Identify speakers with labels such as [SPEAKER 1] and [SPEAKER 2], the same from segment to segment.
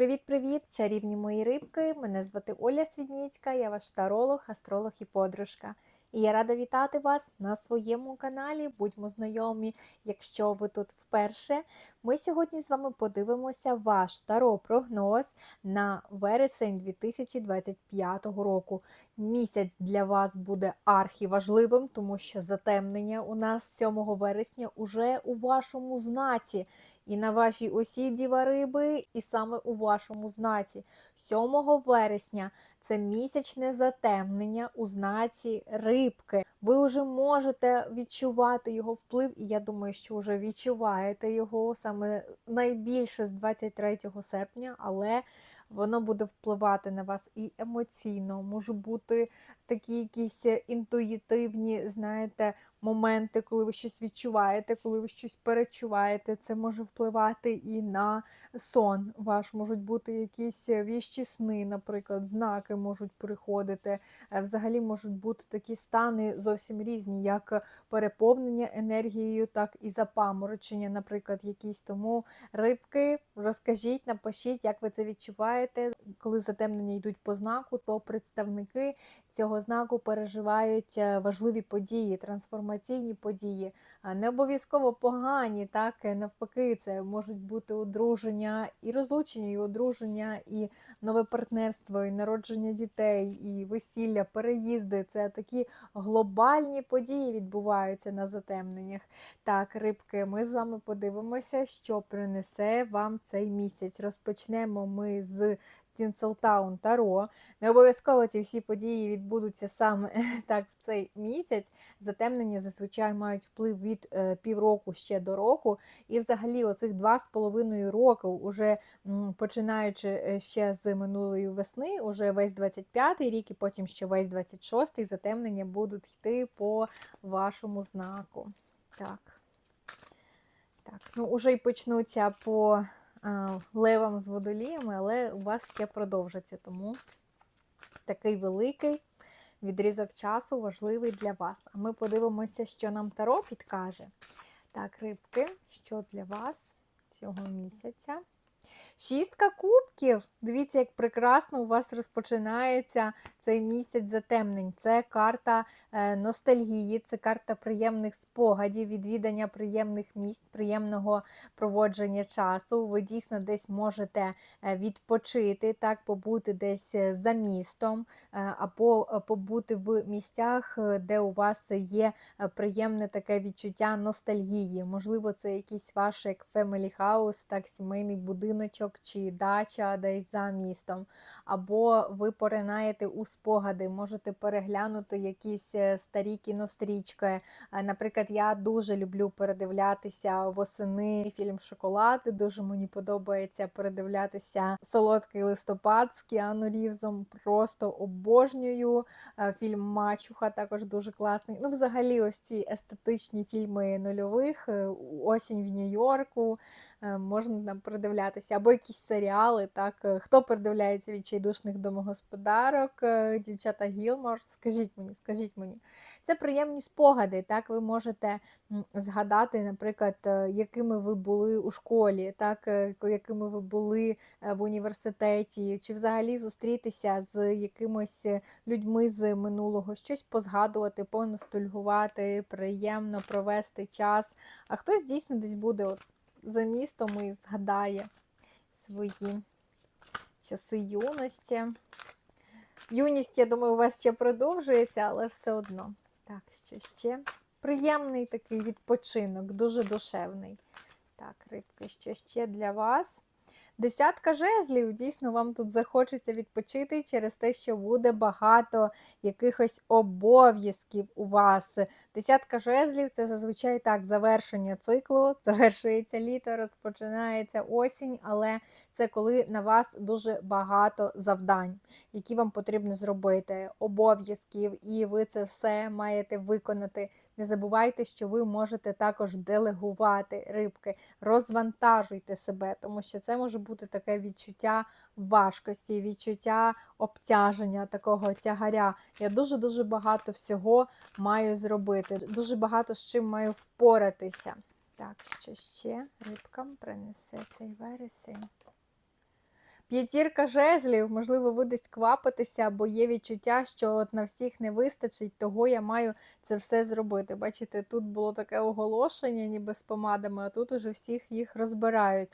[SPEAKER 1] Привіт-привіт, чарівні мої рибки! Мене звати Оля Свідніцька, я ваш таролог, астролог і подружка. І я рада вітати вас на своєму каналі. Будьмо знайомі, якщо ви тут вперше. Ми сьогодні з вами подивимося ваш таро-прогноз на вересень 2025 року. Місяць для вас буде архіважливим, тому що затемнення у нас 7 вересня уже у вашому знаці. І на вашій осі діва риби, і саме у вашому знаці. 7 вересня це місячне затемнення у знаці рибки. Ви вже можете відчувати його вплив, і я думаю, що вже відчуваєте його саме найбільше з 23 серпня, але воно буде впливати на вас і емоційно. Може бути такі якісь інтуїтивні, знаєте, моменти, коли ви щось відчуваєте, коли ви щось перечуваєте. Це може впливати і на сон ваш. Можуть бути якісь віщі сни, наприклад, знаки можуть приходити. Е, Взагалі можуть бути такі стани зовсім різні, як переповнення енергією, так і запаморочення, наприклад, якісь. Тому рибки, розкажіть, напишіть, як ви це відчуваєте. Коли затемнення йдуть по знаку, то представники цього знаку переживають е, важливі події, трансформаційні події, не обов'язково погані, так е, навпаки, це можуть бути одруження і розлучення, і одруження, і нове партнерство, і народження дітей, і весілля, переїзди. Це такі глобальні події відбуваються на затемненнях. Так, рибки, ми з вами подивимося, що принесе вам цей місяць. Розпочнемо ми з Тінселтаун Таро. Не обов'язково ці всі події відбудуться саме так в цей місяць. Затемнення зазвичай мають вплив від е, півроку ще до року. І взагалі оцих два з половиною роки, уже м, починаючи е, ще з минулої весни, уже весь 25-й рік, і потім ще весь 26-й затемнення будуть йти по вашому знаку. Так. Так, ну уже й почнуться по левам з водоліями, але у вас ще продовжиться. Тому такий великий відрізок часу важливий для вас. А ми подивимося, що нам Таро підкаже. Так, рибки, що для вас цього місяця? Шістка кубків. Дивіться, як прекрасно у вас розпочинається цей місяць затемнень. Це карта е, ностальгії, це карта приємних спогадів, відвідання приємних місць, приємного проводження часу. Ви дійсно десь можете е, відпочити, так, побути десь е, за містом, або побути в місцях, де у вас є приємне таке відчуття ностальгії. Можливо, це якийсь ваш як family house, так, сімейний будиночок чи дача десь за містом. Або ви поринаєте у спогади, можете переглянути якісь е, старі кінострічки. Е, Наприклад, я дуже люблю передивлятися восени фільм Шоколад. Дуже мені подобається передивлятися солодкий листопад з Кіану Рівзом. Просто обожнюю. Е, Фільм Мачуха також дуже класний. Ну, взагалі, ось ці естетичні фільми нульових, осінь в Нью-Йорку. Можна там передивлятися, або якісь серіали, так е, хто передивляється відчайдушних домогосподарок, е, дівчата Гілмор. Скажіть мені, скажіть мені, це приємні спогади. Так, ви можете згадати, наприклад, е, якими ви були у школі, так, якими ви були в університеті, чи взагалі зустрітися з якимось людьми з минулого, щось позгадувати, поностальгувати, приємно провести час. А хтось дійсно десь буде от за містом і згадає свої часи юності. Юність, я думаю, у вас ще продовжується, але все одно. Так, що ще? Приємний такий відпочинок, дуже душевний. Так, рибки, що ще для вас? Десятка жезлів, дійсно, вам тут захочеться відпочити через те, що буде багато якихось обов'язків у вас. Десятка жезлів це зазвичай так завершення циклу, завершується літо, розпочинається осінь, але це коли на вас дуже багато завдань, які вам потрібно зробити, обов'язків, і ви це все маєте виконати. Не забувайте, що ви можете також делегувати рибки, розвантажуйте себе, тому що це може бути таке відчуття важкості, відчуття обтяження, такого тягаря. Я дуже-дуже багато всього маю зробити, дуже багато з чим маю впоратися. Так, що ще рибкам принесе цей вересень? П'ятірка жезлів, можливо, ви десь квапитеся, бо є відчуття, що от на всіх не вистачить, того я маю це все зробити. Бачите, тут було таке оголошення, ніби з помадами, а тут уже всіх їх розбирають.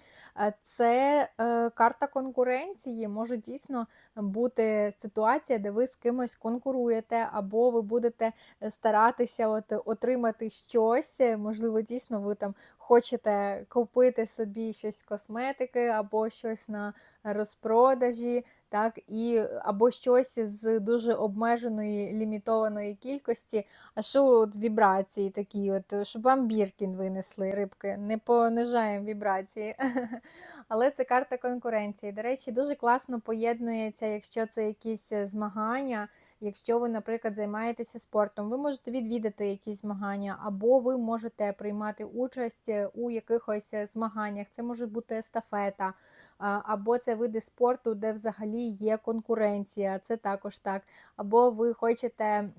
[SPEAKER 1] Це е, карта конкуренції, може дійсно бути ситуація, де ви з кимось конкуруєте, або ви будете старатися от, отримати щось. Можливо, дійсно, ви там хочете купити собі щось з косметики, або щось на розпродажі, так, і, або щось з дуже обмеженої лімітованої кількості. А що от вібрації такі, от, щоб вам Біркін винесли рибки, не понижаємо вібрації. Але це карта конкуренції. До речі, дуже класно поєднується, якщо це якісь змагання. Якщо ви, наприклад, займаєтеся спортом, ви можете відвідати якісь змагання, або ви можете приймати участь у якихось змаганнях. Це може бути естафета, або це види спорту, де взагалі є конкуренція. Це також так. Або ви хочете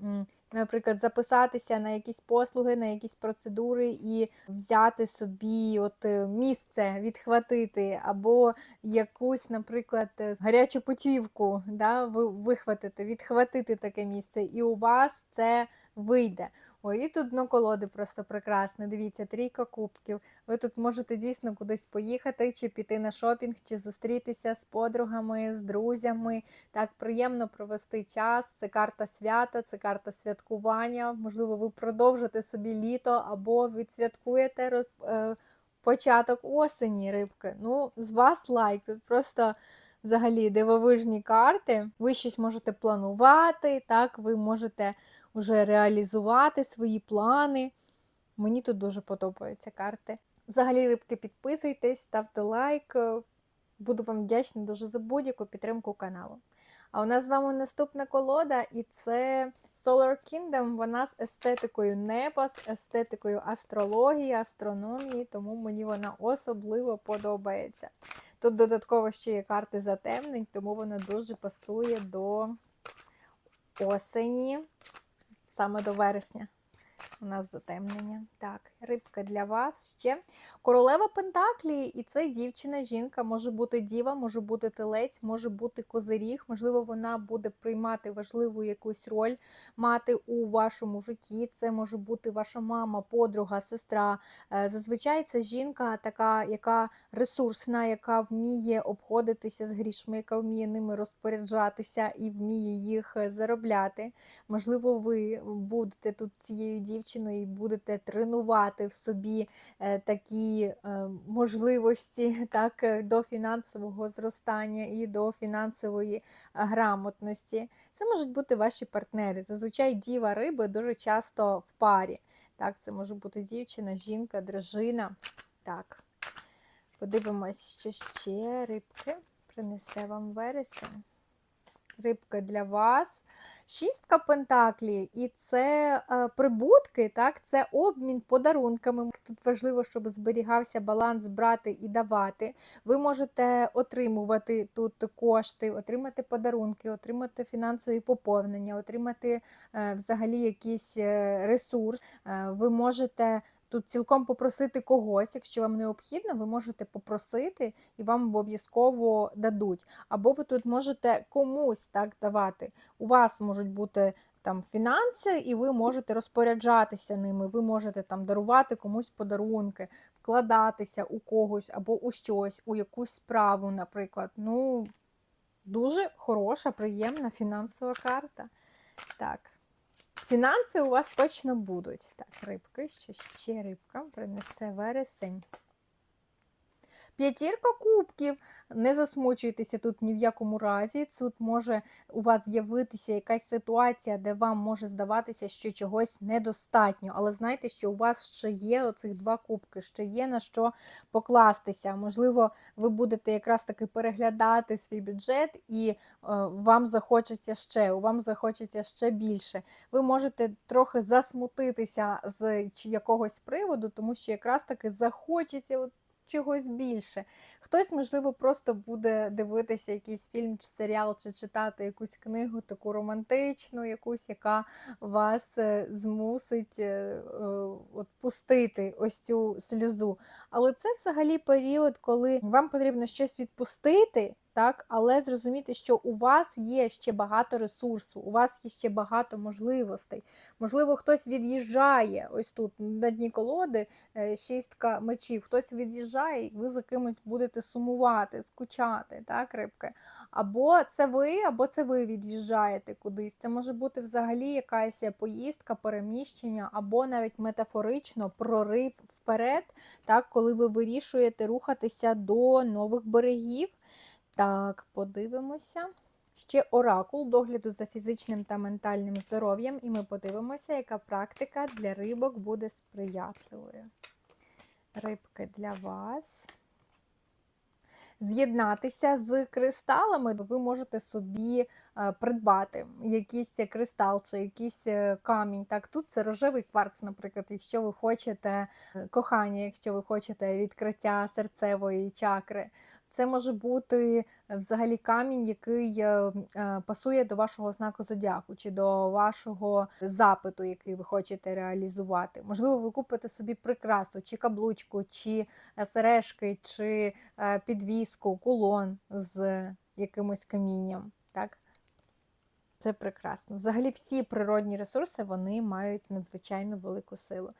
[SPEAKER 1] наприклад, записатися на якісь послуги, на якісь процедури і взяти собі от е, місце, відхватити, або якусь, наприклад, е, гарячу путівку да, вихватити, відхватити таке місце, і у вас це вийде. Ой, і тут дно колоди просто прекрасне. Дивіться, трійка кубків. Ви тут можете дійсно кудись поїхати, чи піти на шопінг, чи зустрітися з подругами, з друзями. Так, приємно провести час. Це карта свята, це карта святкування. Можливо, ви продовжите собі літо або відсвяткуєте е, початок осені рибки. Ну, з вас лайк. Тут просто взагалі дивовижні карти. Ви щось можете планувати, так, ви можете вже реалізувати свої плани. Мені тут дуже подобаються карти. Взагалі, рибки, підписуйтесь, ставте лайк. Буду вам вдячна дуже за будь-яку підтримку каналу. А у нас з вами наступна колода, і це Solar Kingdom. Вона з естетикою неба, з естетикою астрології, астрономії, тому мені вона особливо подобається. Тут додатково ще є карти затемнень, тому вона дуже пасує до осені, саме до вересня. У нас затемнення. Так, рибка для вас ще. Королева Пентаклі, і це дівчина, жінка, може бути діва, може бути телець, може бути козиріг, можливо, вона буде приймати важливу якусь роль, мати у вашому житті. Це може бути ваша мама, подруга, сестра. Е, зазвичай це жінка, така, яка ресурсна, яка вміє обходитися з грішми, яка вміє ними розпоряджатися і вміє їх е, заробляти. Можливо, ви будете тут цією дівчиною і будете тренувати в собі е, такі е, можливості так, е, до фінансового зростання і до фінансової грамотності. Це можуть бути ваші партнери. Зазвичай діва риби дуже часто в парі. Так, Це може бути дівчина, жінка, дружина. Так, подивимось, що ще рибки принесе вам вересень рибка для вас. Шістка пентаклі, і це е, прибутки, так, це обмін подарунками. Тут важливо, щоб зберігався баланс брати і давати. Ви можете отримувати тут кошти, отримати подарунки, отримати фінансові поповнення, отримати е, взагалі якийсь е, ресурс. Ви можете Тут цілком попросити когось, якщо вам необхідно, ви можете попросити і вам обов'язково дадуть. Або ви тут можете комусь так давати. У вас можуть бути там фінанси, і ви можете розпоряджатися ними, ви можете там дарувати комусь подарунки, вкладатися у когось або у щось, у якусь справу, наприклад. Ну, дуже хороша, приємна фінансова карта. Так. Фінанси у вас точно будуть. Так, рибки, що ще рибка принесе вересень. П'ятірка кубків. Не засмучуйтеся тут ні в якому разі. Тут може у вас з'явитися якась ситуація, де вам може здаватися, що чогось недостатньо. Але знайте, що у вас ще є оцих два кубки, ще є на що покластися. Можливо, ви будете якраз таки переглядати свій бюджет, і е, вам захочеться ще, вам захочеться ще більше. Ви можете трохи засмутитися з якогось приводу, тому що якраз таки захочеться чогось більше. Хтось, можливо, просто буде дивитися якийсь фільм чи серіал, чи читати якусь книгу, таку романтичну, якусь, яка вас е, змусить е, е, от, пустити ось цю сльозу. Але це взагалі період, коли вам потрібно щось відпустити так, але зрозуміти, що у вас є ще багато ресурсу, у вас є ще багато можливостей. Можливо, хтось від'їжджає ось тут на дні колоди е, шістка мечів, хтось від'їжджає, і ви за кимось будете сумувати, скучати, так, рибки. Або це ви, або це ви від'їжджаєте кудись. Це може бути взагалі якась поїздка, переміщення, або навіть метафорично прорив вперед, так, коли ви вирішуєте рухатися до нових берегів. Так, подивимося. Ще оракул догляду за фізичним та ментальним здоров'ям, і ми подивимося, яка практика для рибок буде сприятливою. Рибки для вас. З'єднатися з кристалами, ви можете собі е, придбати якийсь кристал чи якийсь е, камінь. Так, тут це рожевий кварц, наприклад, якщо ви хочете е, кохання, якщо ви хочете відкриття серцевої чакри. Це може бути е, взагалі камінь, який е, е, пасує до вашого знаку зодіаку чи до вашого запиту, який ви хочете реалізувати. Можливо, ви купите собі прикрасу, чи каблучку, чи сережки, чи підвіску, кулон з якимось камінням. Так? Це прекрасно. Взагалі, всі природні ресурси вони мають надзвичайно велику силу.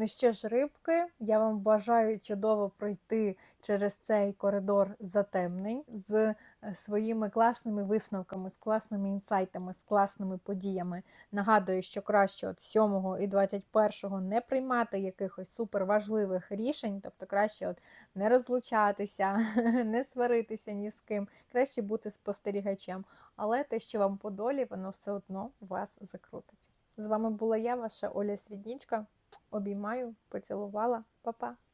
[SPEAKER 1] Ну що ж, рибки, я вам бажаю чудово пройти через цей коридор затемнень з е, своїми класними висновками, з класними інсайтами, з класними подіями. Нагадую, що краще от 7 і 21 не приймати якихось суперважливих рішень, тобто краще от не розлучатися, не сваритися ні з ким, краще бути спостерігачем. Але те, що вам по долі, воно все одно вас закрутить. З вами була я, ваша Оля Свіднічка. Обіймаю, поцілувала, Па-па!